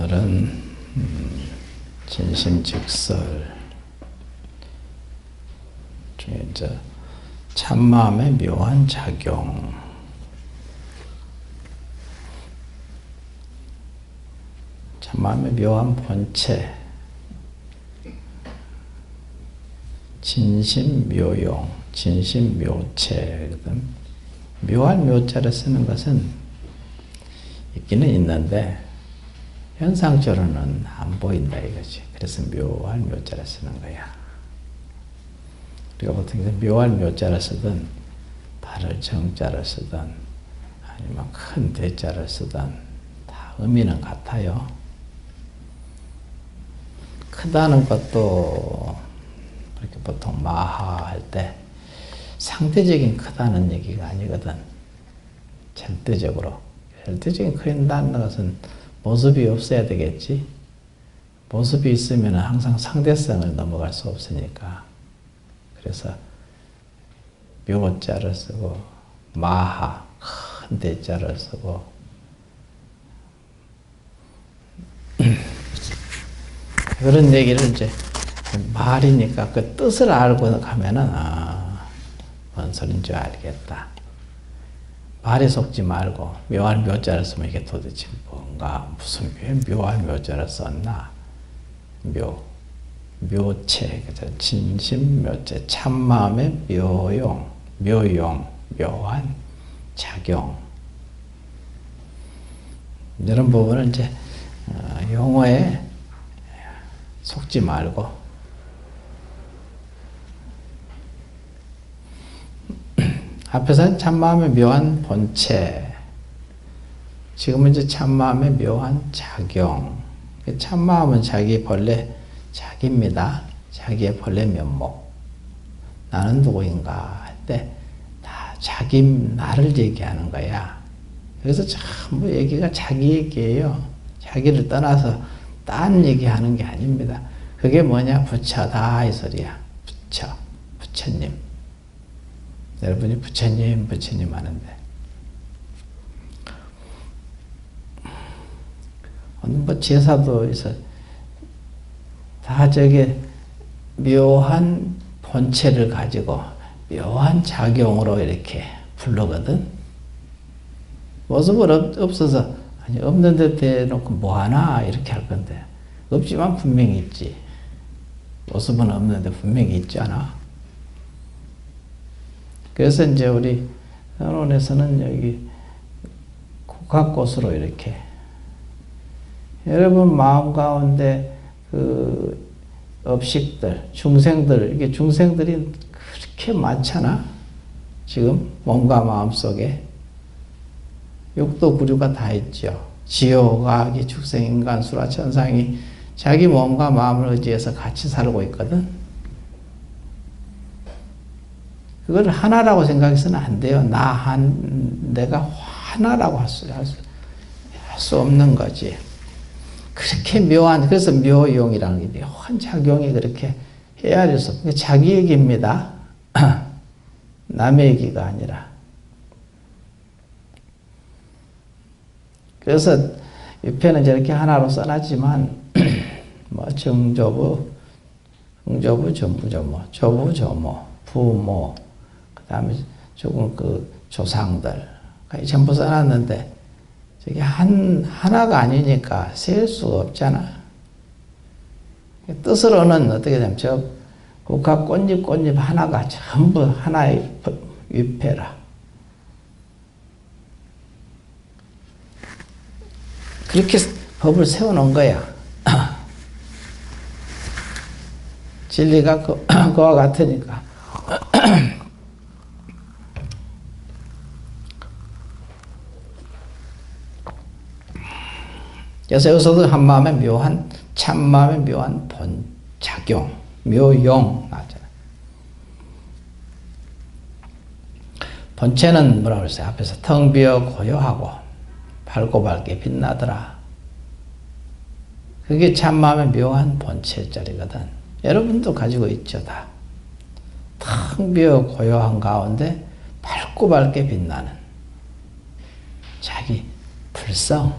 오늘은 음, 진심직설. 중에 이제 참마음의 묘한 작용. 참마음의 묘한 본체. 진심묘용 진심묘체거든 묘한 묘자를 쓰는 것은 있기는 있는데 현상적으로는 안 보인다 이거지. 그래서 묘한 묘자를 쓰는 거야. 우리가 보통 묘한 묘자를 쓰든 발을 정자를 쓰든 아니면 큰 대자를 쓰든 다 의미는 같아요. 크다는 것도 이렇게 보통 마하 할 때 상대적인 크다는 얘기가 아니거든. 절대적으로. 절대적인 크다는 것은 모습이 없어야 되겠지. 모습이 있으면 항상 상대성을 넘어갈 수 없으니까. 그래서 묘자를 쓰고 마하 큰 대자를 쓰고 그런 얘기를 이제 말이니까 그 뜻을 알고 가면은 아, 뭔 소린지 알겠다. 말에 속지 말고 묘한 묘자를 쓰면 이게 도대체 뭔가 무슨 왜 묘한 묘자를 썼나? 묘 묘체 그죠? 진심 묘체 참마음의 묘용 묘용 묘한 작용 이런 부분을 이제 어, 용어에 속지 말고 앞에서는 참마음의 묘한 본체, 지금은 이제 참마음의 묘한 작용. 참마음은 자기 본래 자기입니다. 자기의 본래 면목. 나는 누구인가 할때다 자기 나를 얘기하는 거야. 그래서 전부 얘기가 자기 얘기예요. 자기를 떠나서 딴 얘기하는 게 아닙니다. 그게 뭐냐? 부처다 이 소리야. 부처, 부처님. 여러분이 부처님, 부처님 하는데. 뭐 제사도 있어. 다 저게 묘한 본체를 가지고 묘한 작용으로 이렇게 부르거든. 모습은 없어서 아니 없는데 대놓고 뭐하나 이렇게 할 건데 없지만 분명히 있지. 모습은 없는데 분명히 있잖아. 그래서 이제 우리 선원에서는 여기 국학꽃으로 이렇게 여러분 마음 가운데 그 업식들, 중생들, 이게 중생들이 그렇게 많잖아. 지금 몸과 마음 속에 육도 구류가 다 있죠. 지옥, 악이, 축생, 인간, 수라, 천상이 자기 몸과 마음을 의지해서 같이 살고 있거든. 그걸 하나라고 생각해서는 안 돼요. 나 한, 내가 하나라고 할 수, 할 수, 할 수 없는 거지. 그렇게 묘한, 그래서 묘용이라는 게 묘한 작용이 그렇게 헤아릴 수 자기 얘기입니다. 남의 얘기가 아니라. 그래서 유편은 저렇게 하나로 써놨지만, 뭐, 정조부, 흥조부, 전부조모, 조부조모, 부모, 그 다음에 조금 그 조상들, 전부 써놨는데, 저게 한, 하나가 아니니까 셀 수가 없잖아. 뜻으로는 어떻게 되면 저 국화 꽃잎 꽃잎 하나가 전부 하나의 위패라. 그렇게 법을 세워놓은 거야. 진리가 그, 그와 같으니까. 그래서 여기서도 한 마음의 묘한, 참 마음의 묘한 본, 작용, 묘용. 본체는 뭐라고 그랬어요? 앞에서 텅 비어 고요하고, 밝고 밝게 빛나더라. 그게 참 마음의 묘한 본체짜리거든. 여러분도 가지고 있죠, 다. 텅 비어 고요한 가운데 밝고 밝게 빛나는 자기 불성,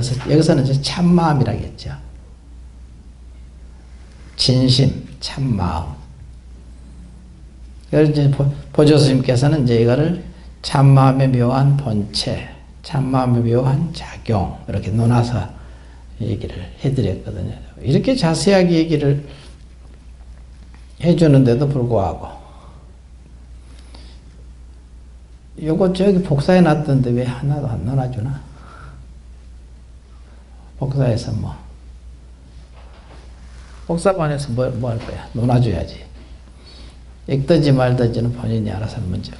그래서 여기서는 참마음이라겠죠. 진심, 참마음. 그래서 이제 보조 스님께서는 이제 이거를 참마음의 묘한 본체, 참마음의 묘한 작용 이렇게 논아서 얘기를 해드렸거든요. 이렇게 자세하게 얘기를 해주는데도 불구하고 요거 저기 복사해 놨던데 왜 하나도 안 넣어주나? 복사해서 뭐 복사반에서 뭐, 뭐 할 거야? 논아줘야지. 읽든지 말든지는 본인이 알아서 할 문제고.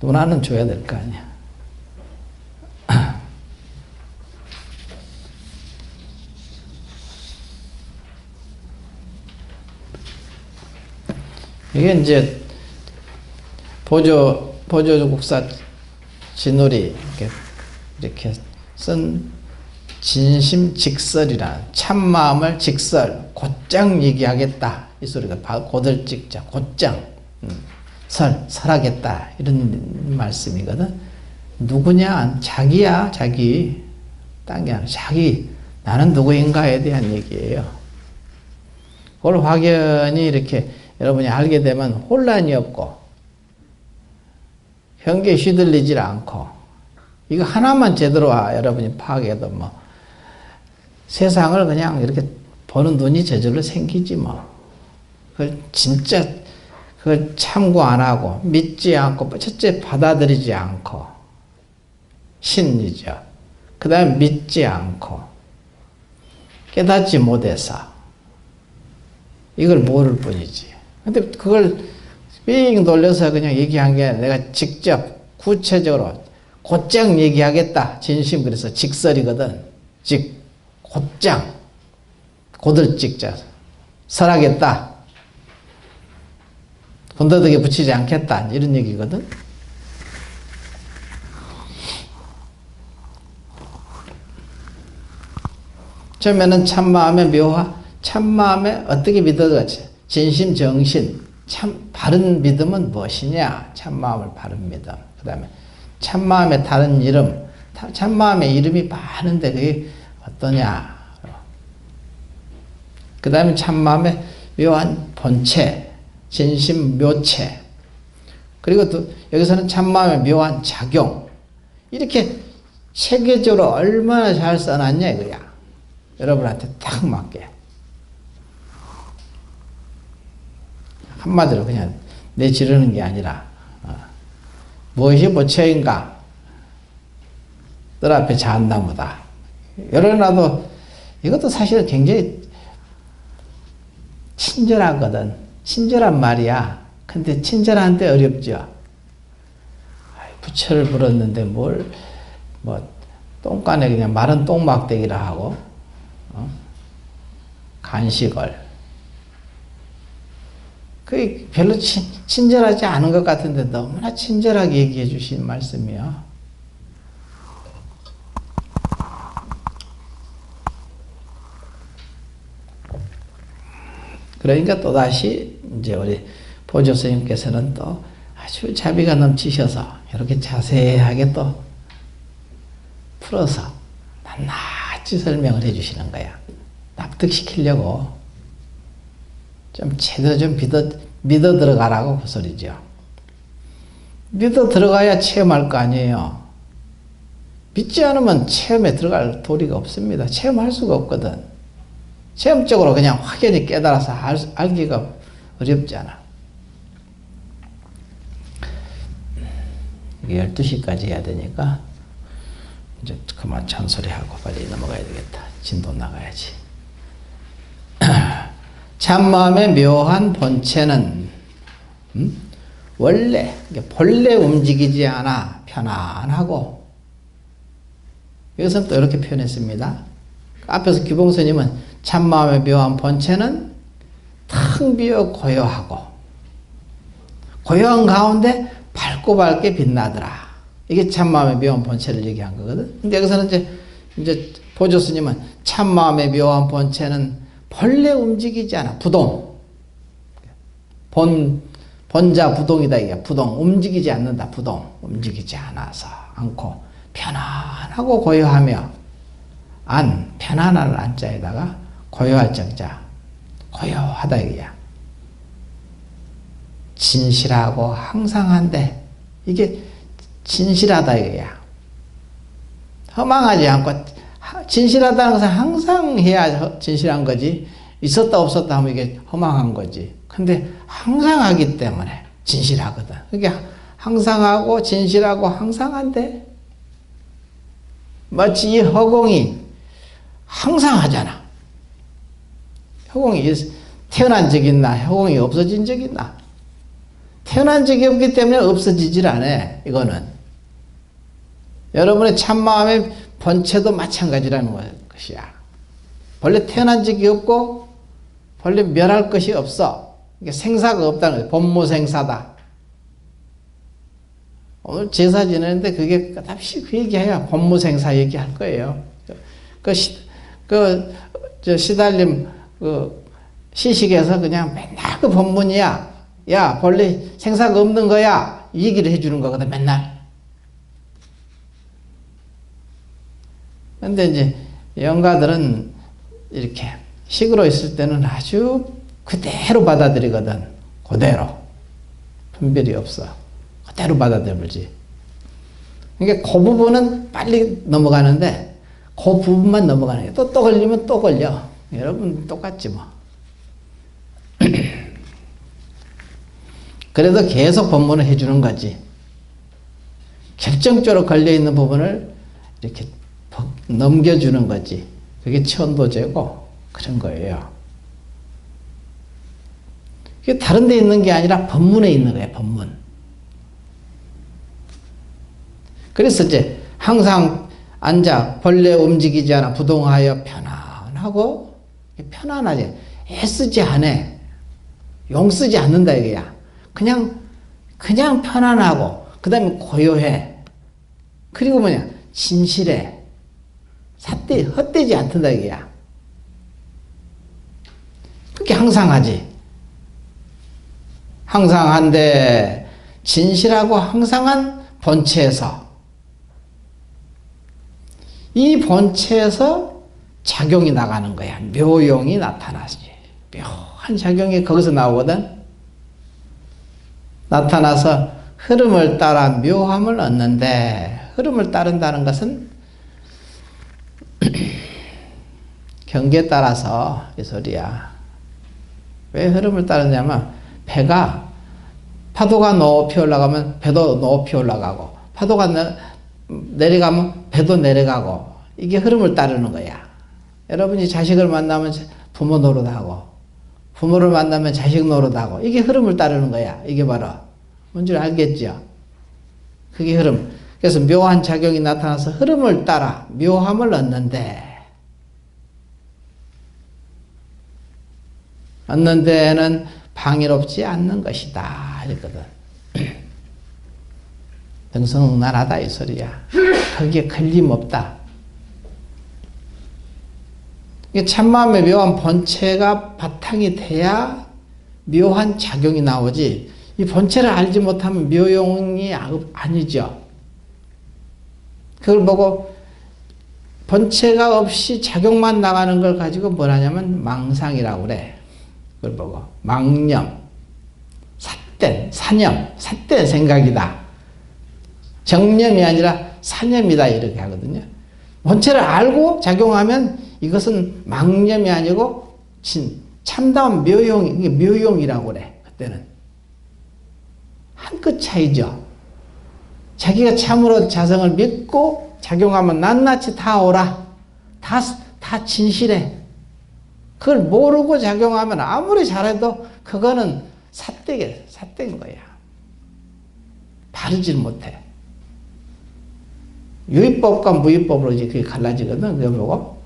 논아는 줘야 될 거 아니야. 이게 이제 보조 보조 국사 진울이 이렇게 이렇게 쓴 진심 직설이란 참마음을 직설 곧장 얘기하겠다. 이 소리가 찍자. 곧장. 음, 설 설하겠다. 이런 말씀이거든. 누구냐? 자기야. 자기 딴게 아니라 자기 나는 누구인가에 대한 얘기예요. 그걸 확연히 이렇게 여러분이 알게 되면 혼란이 없고 현기에 휘둘리질 않고 이거 하나만 제대로 여러분이 파악해도 뭐 세상을 그냥 이렇게 보는 눈이 저절로 생기지 뭐. 그걸 진짜 그걸 참고 안 하고 믿지 않고 첫째 받아들이지 않고 신이죠. 그 다음에 믿지 않고 깨닫지 못해서 이걸 모를 뿐이지. 근데 그걸 삥 돌려서 그냥 얘기한 게 내가 직접 구체적으로 곧장 얘기하겠다. 진심 그래서 직설이거든. 즉 곧장 찍자. 설하겠다. 건더덕에 붙이지 않겠다. 이런 얘기거든. 처음에는 참마음의 묘화, 참마음에 어떻게 믿어야지? 진심, 정신, 참 바른 믿음은 무엇이냐? 참마음을 바른 믿음. 그 다음에 참마음의 다른 이름, 참마음의 이름이 많은데 그게 어떠냐? 그 다음에 참마음의 묘한 본체, 진심 묘체. 그리고 또 여기서는 참마음의 묘한 작용. 이렇게 체계적으로 얼마나 잘 써놨냐 이거야. 여러분한테 딱 맞게. 한마디로 그냥 내지르는 게 아니라 어. 무엇이 모처인가? 뜰 앞에 자한나무다. 열어놔도 이것도 사실 굉장히 친절하거든. 친절한 말이야. 근데 친절한데 어렵죠. 부처를 불었는데 뭘, 뭐, 똥간에 그냥 마른 똥막대기라 하고, 어? 간식을. 그 별로 친, 친절하지 않은 것 같은데 너무나 친절하게 얘기해 주신 말씀이요. 그러니까 또다시 이제 우리 보조 스님께서는 또 아주 자비가 넘치셔서 이렇게 자세하게 또 풀어서 낱낱이 설명을 해 주시는 거야. 납득시키려고 좀 제대로 좀 믿어, 믿어 들어가라고 그 소리죠. 믿어 들어가야 체험할 거 아니에요. 믿지 않으면 체험에 들어갈 도리가 없습니다. 체험할 수가 없거든. 체험적으로 그냥 확연히 깨달아서 알, 알기가 어렵잖아. 이게 12시까지 해야 되니까 이제 그만 잔소리하고 빨리 넘어가야 되겠다. 진도 나가야지. 참마음의 묘한 본체는 음? 원래 본래 움직이지 않아 편안하고 여기서는 또 이렇게 표현했습니다. 앞에서 규봉스님은 참마음의 묘한 본체는 텅 비어 고요하고 고요한 가운데 밝고 밝게 빛나더라. 이게 참마음의 묘한 본체를 얘기한 거거든. 근데 여기서는 이제 이제 보조 스님은 참마음의 묘한 본체는 본래 움직이지 않아. 부동. 본 본자 부동이다 이게 부동 움직이지 않는다. 부동 움직이지 않아서 않고 편안하고 고요하며 안 편안한 안자에다가 고요할 정자 고요하다 이거야. 진실하고 항상 한데 이게 진실하다 이거야. 허망하지 않고 하- 진실하다는 것은 항상 해야 허- 진실한 거지. 있었다 없었다 하면 이게 허망한 거지. 근데 항상 하기 때문에 진실하거든. 그게 항상 하고 진실하고 항상한데 마치 이 허공이 항상 하잖아. 허공이 태어난 적 있나? 허공이 없어진 적 있나? 태어난 적이 없기 때문에 없어지질 않아. 이거는. 여러분의 참마음의 본체도 마찬가지라는 것이야. 본래 태어난 적이 없고 본래 멸할 것이 없어. 이게 생사가 없다는 거야. 본무생사다. 오늘 제사 지내는데 그게 끝없이 그 얘기해야 본무생사 얘기할 거예요. 그, 시, 그, 저, 시달림, 그, 시식에서 그냥 맨날 그 본문이야. 야, 본래 생사가 없는 거야. 이 얘기를 해주는 거거든, 맨날. 근데 이제 영가들은 이렇게 식으로 있을 때는 아주 그대로 받아들이거든. 그대로. 분별이 없어. 그대로 받아들여버리지. 그러니까 그 부분은 빨리 넘어가는데 그 부분만 넘어가는 거야. 또, 또 걸리면 또 걸려. 여러분 똑같지 뭐. 그래도 계속 법문을 해주는 거지. 결정적으로 걸려있는 부분을 이렇게 버- 넘겨주는 거지. 그게 천도제고 그런 거예요. 그게 다른 데 있는 게 아니라 법문에 있는 거예요. 법문. 그래서 이제 항상 앉아 본래 움직이지 않아 부동하여 편안하고 편안하지 애쓰지 않아 용 쓰지 않는다 이거야 그냥 그냥 편안하고 그 다음에 고요해 그리고 뭐냐 진실해 삿대 헛되지 않는다 이거야 그게 항상 하지 항상 한데 진실하고 항상한 본체에서 이 본체에서 작용이 나가는 거야. 묘용이 나타나지. 묘한 작용이 거기서 나오거든. 나타나서 흐름을 따라 묘함을 얻는데 흐름을 따른다는 것은 경계에 따라서 이 소리야. 왜 흐름을 따르냐면 배가 파도가 높이 올라가면 배도 높이 올라가고 파도가 내, 내려가면 배도 내려가고 이게 흐름을 따르는 거야. 여러분이 자식을 만나면 부모 노릇하고 부모를 만나면 자식 노릇하고 이게 흐름을 따르는 거야. 이게 바로 뭔지 알겠죠? 그게 흐름. 그래서 묘한 작용이 나타나서 흐름을 따라 묘함을 얻는데 얻는 데에는 방해롭지 않는 것이다. 이랬거든. 등성난하다 이 소리야. 거기에 걸림없다. 참마음의 묘한 본체가 바탕이 돼야 묘한 작용이 나오지. 이 본체를 알지 못하면 묘용이 아니죠. 그걸 보고 본체가 없이 작용만 나가는 걸 가지고 뭐라냐면 망상이라고 그래. 그걸 보고 망념, 삿된, 사념, 삿된 생각이다. 정념이 아니라 사념이다 이렇게 하거든요. 본체를 알고 작용하면 이것은 망념이 아니고 진, 참다운 묘용, 묘용이라고 그래. 그때는 한 끗 차이죠. 자기가 참으로 자성을 믿고 작용하면 낱낱이 다 오라. 다, 다 진실해. 그걸 모르고 작용하면 아무리 잘해도 그거는 삿대게, 삿대인 거야. 바르질 못해. 유의법과 무의법으로 이제 그게 갈라지거든, 그거 보고.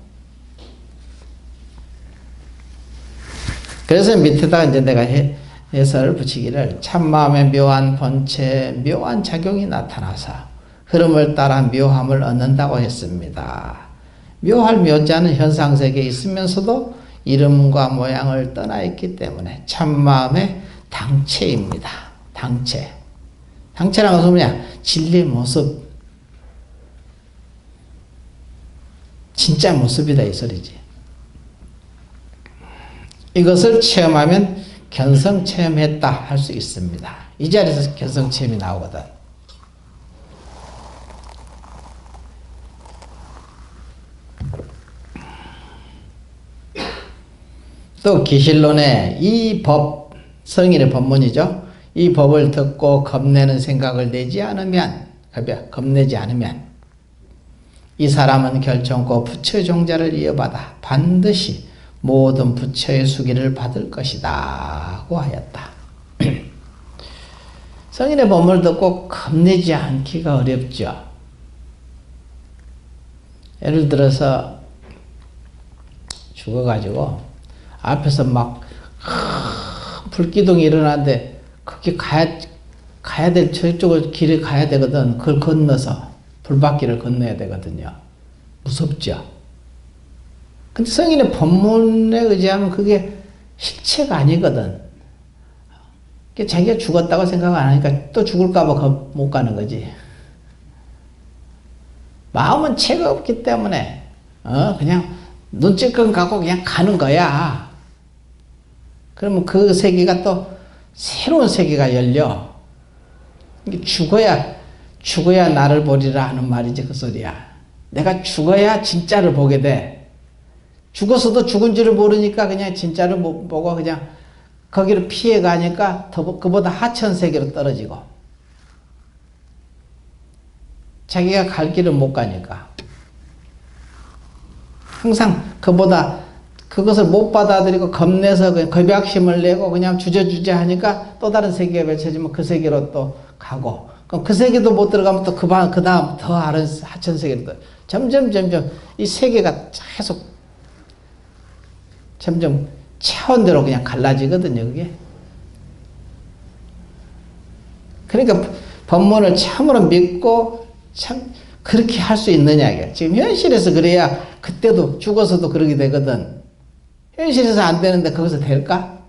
그래서 밑에다가 이제 내가 해, 해설을 붙이기를 참마음의 묘한 본체, 묘한 작용이 나타나서 흐름을 따라 묘함을 얻는다고 했습니다. 묘할 묘자는 현상세계에 있으면서도 이름과 모양을 떠나 있기 때문에 참마음의 당체입니다. 당체. 당체라는 것은 뭐냐? 진리 모습. 진짜 모습이다 이 소리지. 이것을 체험하면 견성 체험했다 할 수 있습니다. 이 자리에서 견성 체험이 나오거든. 또 기실론에 이 법, 성인의 법문이죠. 이 법을 듣고 겁내는 생각을 내지 않으면, 겁내지 않으면, 이 사람은 결정코 부처 종자를 이어받아 반드시 모든 부처의 수기를 받을 것이다 고 하였다. 성인의 법문을 듣고 겁내지 않기가 어렵죠. 예를 들어서 죽어가지고 앞에서 막 불기둥이 일어나는데 거기 가야 가야 될 저쪽을 길에 가야 되거든. 그걸 건너서 불바퀴를 건너야 되거든요. 무섭죠. 근데 성인의 법문에 의지하면 그게 실체가 아니거든. 자기가 죽었다고 생각 안 하니까 또 죽을까봐 못 가는 거지. 마음은 체가 없기 때문에, 어, 그냥 눈찔끔 갖고 그냥 가는 거야. 그러면 그 세계가 또 새로운 세계가 열려. 죽어야, 죽어야 나를 보리라 하는 말이지, 그 소리야. 내가 죽어야 진짜를 보게 돼. 죽었어도 죽은지를 모르니까 그냥 진짜를 못 보고 그냥 거기를 피해 가니까 더, 그보다 하천 세계로 떨어지고. 자기가 갈 길을 못 가니까. 항상 그보다 그것을 못 받아들이고 겁내서 겁약심을 내고 그냥 주저주저 하니까 또 다른 세계가 펼쳐지면 그 세계로 또 가고 그럼 그 세계도 못 들어가면 또그 그 다음 더 다른 하천 세계로 또 점점 점점 이 세계가 계속 점점 차원대로 그냥 갈라지거든요 그게 그러니까 법문을 참으로 믿고 참 그렇게 할 수 있느냐 이게 지금 현실에서 그래야 그때도 죽어서도 그러게 되거든 현실에서 안 되는데 거기서 될까?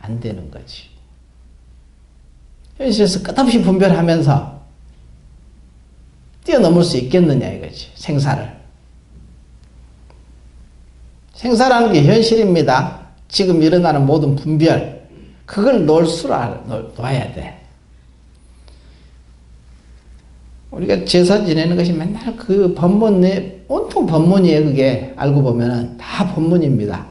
안 되는 거지. 현실에서 끝없이 분별하면서 뛰어넘을 수 있겠느냐 이거지. 생사를. 생사라는 게 현실입니다. 지금 일어나는 모든 분별. 그걸 놓을 수 놔야 돼. 우리가 제사 지내는 것이 맨날 그 법문 내 온통 법문이에요 그게 알고 보면은 다 법문입니다.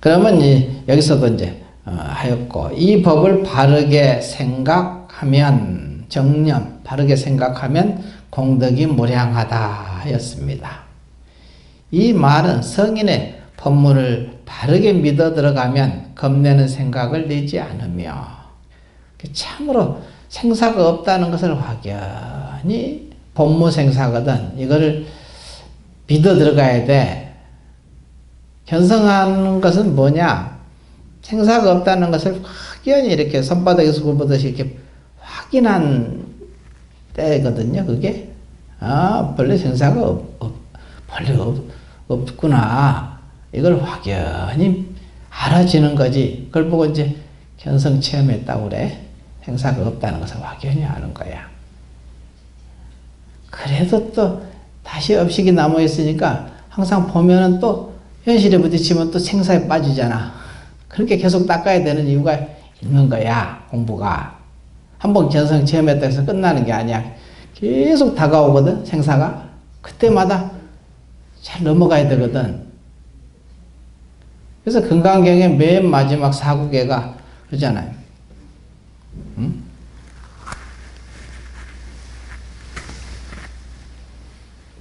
그러면 이 여기서도 이제 어, 하였고 이 법을 바르게 생각 하면 정념 바르게 생각하면 공덕이 무량하다 하였습니다. 이 말은 성인의 법문을 바르게 믿어 들어가면 겁내는 생각을 내지 않으며 참으로 생사가 없다는 것을 확연히 법무 생사거든. 이거를 믿어 들어가야 돼. 견성하는 것은 뭐냐? 생사가 없다는 것을 확연히 이렇게 손바닥에서 굴보듯이 이렇게 확인한 때거든요, 그게. 아, 원래 생사가 없, 없, 원래 없, 없구나. 이걸 확연히 알아지는 거지. 그걸 보고 이제 견성 체험했다고 그래. 행사가 없다는 것을 확연히 아는 거야. 그래도 또 다시 업식이 남아 있으니까 항상 보면은 또 현실에 부딪히면 또 생사에 빠지잖아. 그렇게 계속 닦아야 되는 이유가 있는 거야, 공부가. 한번 견성 체험했다 해서 끝나는 게 아니야. 계속 다가오거든, 생사가. 그때마다 잘 넘어가야 되거든. 그래서 건강경의 맨 마지막 사국에가 그러잖아요. 응?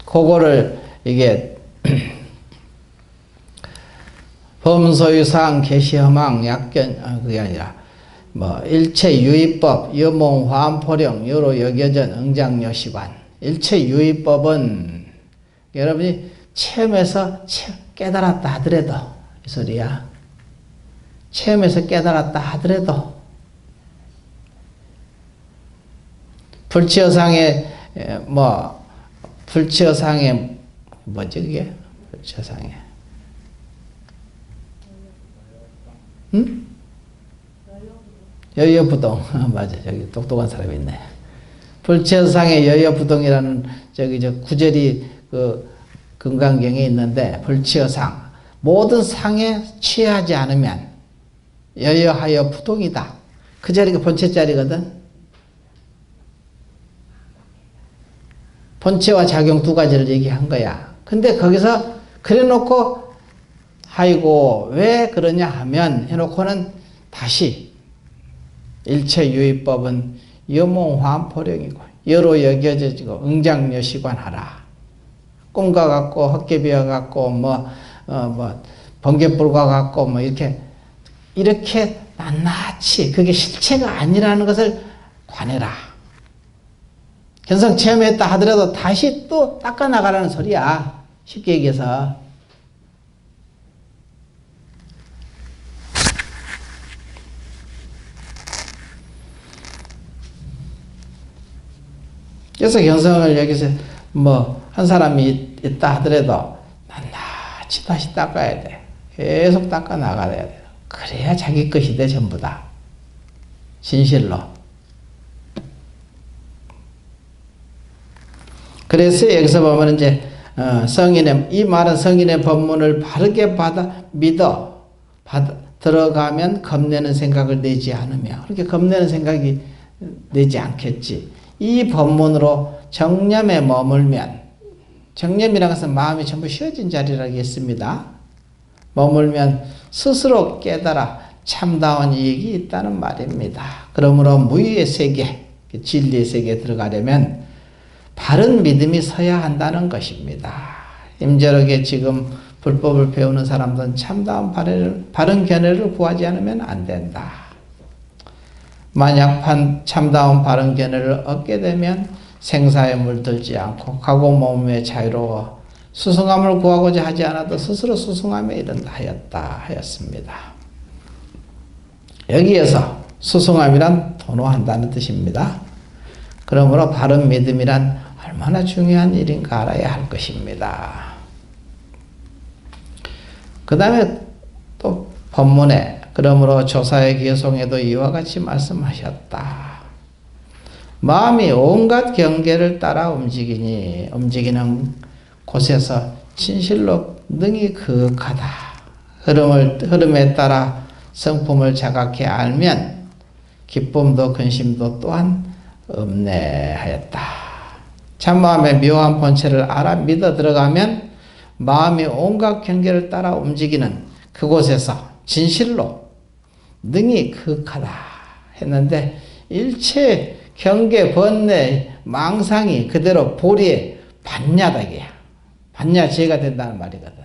그거를 이게 범소유상 개시허망 약견 아, 그게 아니라 뭐 일체 유의법 여몽 화암 포령 여로 여겨전 응장여시관 일체 유의법은 여러분이 체험해서 깨달았다 하더라도 이 소리야. 체험에서 깨달았다 하더라도 불치어상의 뭐 불치어상의 뭐지 그게 불치어상의 응? 여여부동 맞아 저기 똑똑한 사람이 있네. 불체상의 여여부동이라는 저기 저 구절이 그 금강경에 있는데 불체상 모든 상에 취하지 않으면 여여하여 부동이다. 그 자리가 본체 자리거든. 본체와 작용 두 가지를 얘기한 거야. 근데 거기서 그래 놓고 아이고 왜 그러냐 하면 해놓고는 다시 일체 유의법은 여몽화포령이고 여로 여겨지고 응장여시관하라. 꿈과 같고 헛개비와 같고 뭐, 어, 뭐 번개불과 같고 뭐 이렇게 이렇게 낱낱이 그게 실체가 아니라는 것을 관해라. 견성 체험했다 하더라도 다시 또 닦아 나가라는 소리야. 쉽게 얘기해서. 그래서 견성을 여기서 뭐 한 사람이 있다 하더라도 낱낱이 다시 닦아야 돼. 계속 닦아 나가야 돼. 그래야 자기 것이 돼 전부 다. 진실로. 그래서 여기서 보면 이제 어, 성인의 이 말은 성인의 법문을 바르게 받아 믿어 받아, 들어가면 겁내는 생각을 내지 않으며 그렇게 겁내는 생각이 내지 않겠지. 이 법문으로 정념에 머물면 정념이라는 것은 마음이 전부 쉬어진 자리라고 했습니다. 머물면 스스로 깨달아 참다운 이익이 있다는 말입니다. 그러므로 무의의 세계, 진리의 세계에 들어가려면 바른 믿음이 서야 한다는 것입니다. 임저력에 지금 불법을 배우는 사람들은 참다운 바른 견해를 구하지 않으면 안 된다. 만약 참다운 바른 견해를 얻게 되면 생사에 물들지 않고 가고 몸에 자유로워 수승함을 구하고자 하지 않아도 스스로 수승함에 이른다 하였다 하였습니다. 여기에서 수승함이란 도노한다는 뜻입니다. 그러므로 바른 믿음이란 얼마나 중요한 일인가 알아야 할 것입니다. 그 다음에 또 법문에 그러므로 조사의 기성에도 이와 같이 말씀하셨다. 마음이 온갖 경계를 따라 움직이니 움직이는 곳에서 진실로 능히 그윽하다. 흐름을, 흐름에 따라 성품을 자각해 알면 기쁨도 근심도 또한 없네 하였다. 참마음의 묘한 본체를 알아 믿어 들어가면 마음이 온갖 경계를 따라 움직이는 그곳에서 진실로 능히 그윽하다 했는데 일체 경계, 번뇌, 망상이 그대로 보리에 반야다기야. 반야지혜가 된다는 말이거든.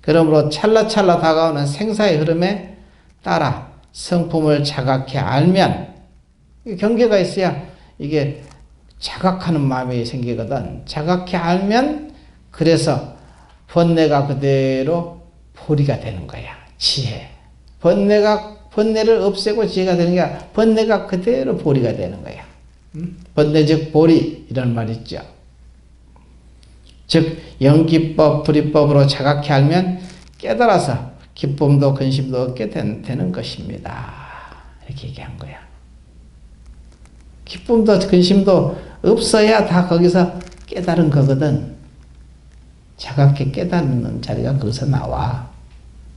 그러므로 찰나찰나 다가오는 생사의 흐름에 따라 성품을 자각해 알면 경계가 있어야 이게 자각하는 마음이 생기거든. 자각해 알면 그래서 번뇌가 그대로 보리가 되는 거야. 지혜. 번뇌가 번뇌를 없애고 지혜가 되는 게 아니라 번뇌가 그대로 보리가 되는 거야. 음? 번뇌적 보리 이런 말 있죠. 즉 영기법, 불이법으로 자각해 알면 깨달아서 기쁨도 근심도 얻게 된, 되는 것입니다. 이렇게 얘기한 거야. 기쁨도 근심도 없어야 다 거기서 깨달은 거거든. 자각해 깨닫는 자리가 거기서 나와.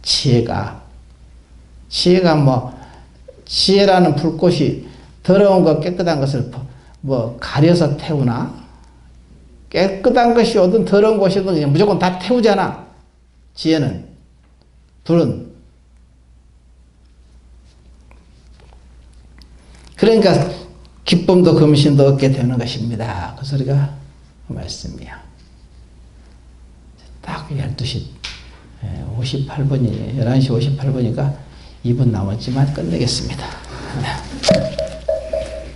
지혜가. 지혜가 뭐 지혜라는 불꽃이 더러운 것 깨끗한 것을 뭐 가려서 태우나 깨끗한 것이 어떤 더러운 곳이든 그냥 무조건 다 태우잖아. 지혜는 불은 그러니까 기쁨도 금신도 얻게 되는 것입니다. 그 소리가 그 말씀이야. 딱 12시 58분이 11시 58분이니까 2분 남았지만 끝내겠습니다. 네.